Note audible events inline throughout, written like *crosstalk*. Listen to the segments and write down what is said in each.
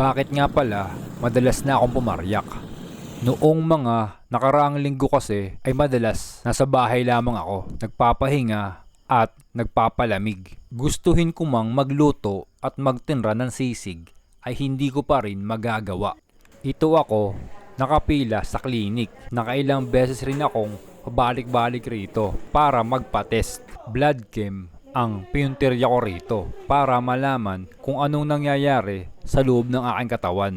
Bakit nga pala madalas na akong pumaryak? Noong mga nakaraang linggo kasi ay madalas nasa bahay lamang ako, nagpapahinga at nagpapalamig. Gustuhin ko mang magluto at magtinra ng sisig ay hindi ko pa rin magagawa. Ito ako nakapila sa klinik. Nakailang beses rin akong pabalik-balik rito para magpa-test. Blood chem ang pinuntirya ko rito para malaman kung anong nangyayari sa loob ng aking katawan.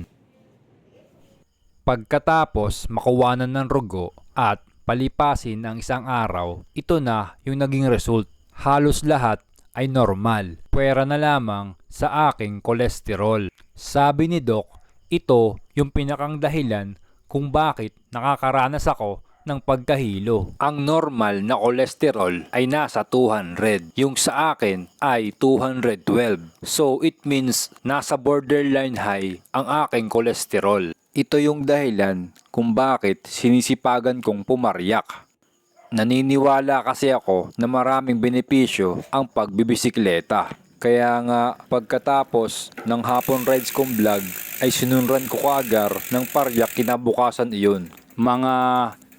Pagkatapos makuwanan ng rugo at palipasin ng isang araw, ito na yung naging result. Halos lahat ay normal. Pwera na lamang sa aking kolesterol. Sabi ni Doc, ito yung pinakang dahilan kung bakit nakakaranas ako ng pagkahilo. Ang normal na kolesterol ay nasa 200. Yung sa akin ay 212. So it means nasa borderline high ang aking kolesterol. Ito yung dahilan kung bakit sinisipagan kong pumaryak. Naniniwala kasi ako na maraming benepisyo ang pagbibisikleta. Kaya nga pagkatapos ng hapon rides kong vlog ay sinunran ko kagar ng paryak kinabukasan iyon. Mga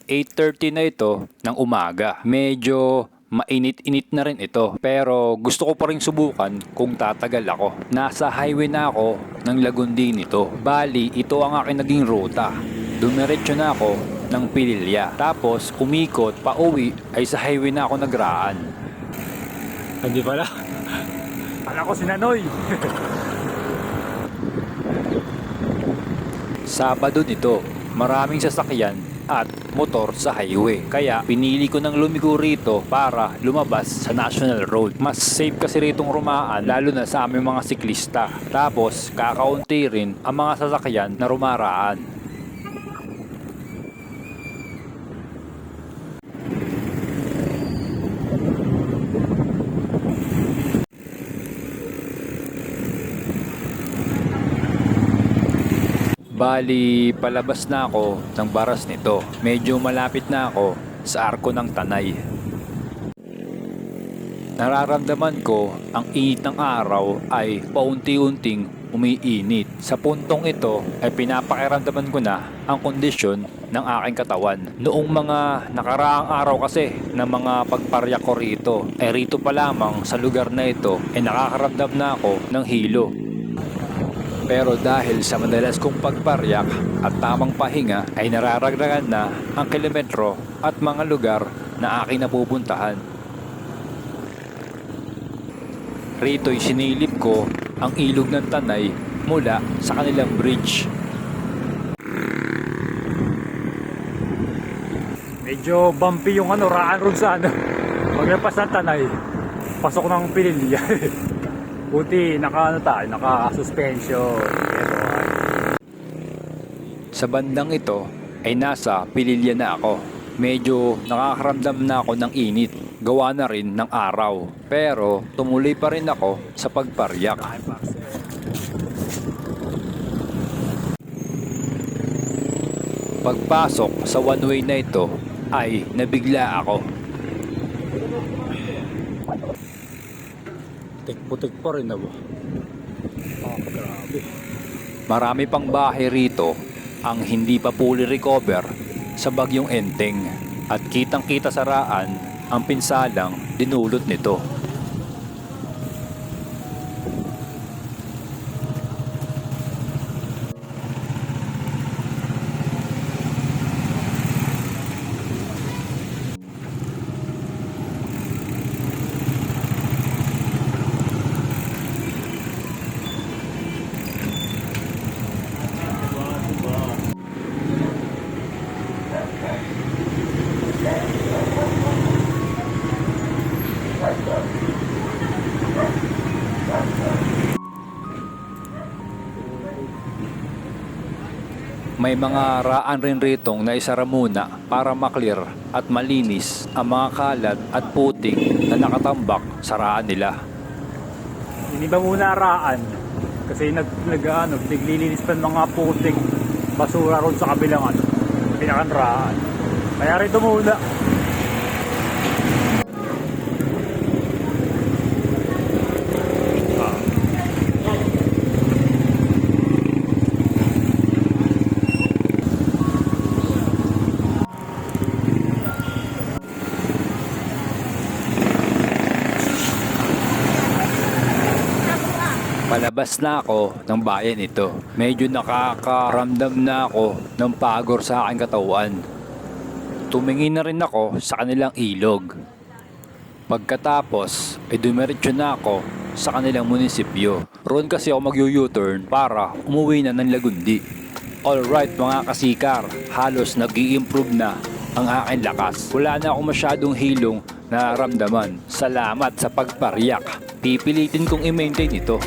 8.30 na ito ng umaga. Medyo mainit-init na rin ito. Pero gusto ko pa rin subukan kung tatagal ako. Nasa highway na ako ng Lagundi nito. Bali, ito ang aking naging ruta. Dumiretso na ako ng Pililya. Tapos kumikot pa uwi ay sa highway na ako nagraan. Hindi pala. Kala ko si Nanoy. Sabado nito, maraming sasakyan at motor sa highway. Kaya pinili ko ng lumigo rito para lumabas sa National Road. Mas safe kasi ritong rumaan lalo na sa aming mga siklista. Tapos kakaunti rin ang mga sasakyan na rumaraan. Bali, palabas na ako ng baras nito. Medyo malapit na ako sa arko ng tanay. Nararamdaman ko ang init ng araw ay paunti-unting umiinit. Sa puntong ito ay pinapakiramdaman ko na ang kondisyon ng aking katawan. Noong mga nakaraang araw kasi ng mga pagparyak ko rito, ay rito pa lamang sa lugar na ito ay nakakaramdam na ako ng hilo. Pero dahil sa madalas kong pagparyak at tamang pahinga ay nararagdagan na ang kilometro at mga lugar na aking napupuntahan. Rito'y sinilip ko ang ilog ng Tanay mula sa kanilang bridge. Medyo bumpy yung ano, raan road sa ano. Paglapas ng tanay, pasok ng pililya. *laughs* Buti naka ano tayo, naka suspension. Sa bandang ito ay nasa Pililya na ako. Medyo nakakaramdam na ako ng init. Gawa na rin ng araw. Pero tumuloy pa rin ako sa pagparyak. Pagpasok sa one way na ito ay nabigla ako. Putik-putik pa rin na ba? Oh, grabe. Marami pang bahay rito ang hindi pa fully recover sa bagyong Enteng at kitang kita sa raan ang pinsalang dinulot nito. May mga raan rin ritong na isara muna para maklear at malinis ang mga kalat at putik na nakatambak sa raan nila. Hindi ba muna raan? Kasi nag, nag ano, naglilinis pa ng mga putik basura ron sa kabilang ano, pinakang raan. Kaya rito muna. Palabas na ako ng bayan ito. Medyo nakakaramdam na ako ng pagor sa aking katawan. Tumingin na rin ako sa kanilang ilog. Pagkatapos, ay dumiretso na ako sa kanilang munisipyo. Roon kasi ako mag-U-turn para umuwi na ng Lagundi. Alright mga kasikar, halos nag improve na ang aking lakas. Wala na ako masyadong hilong na ramdaman. Salamat sa pagpariyak. Pipilitin kong i-maintain ito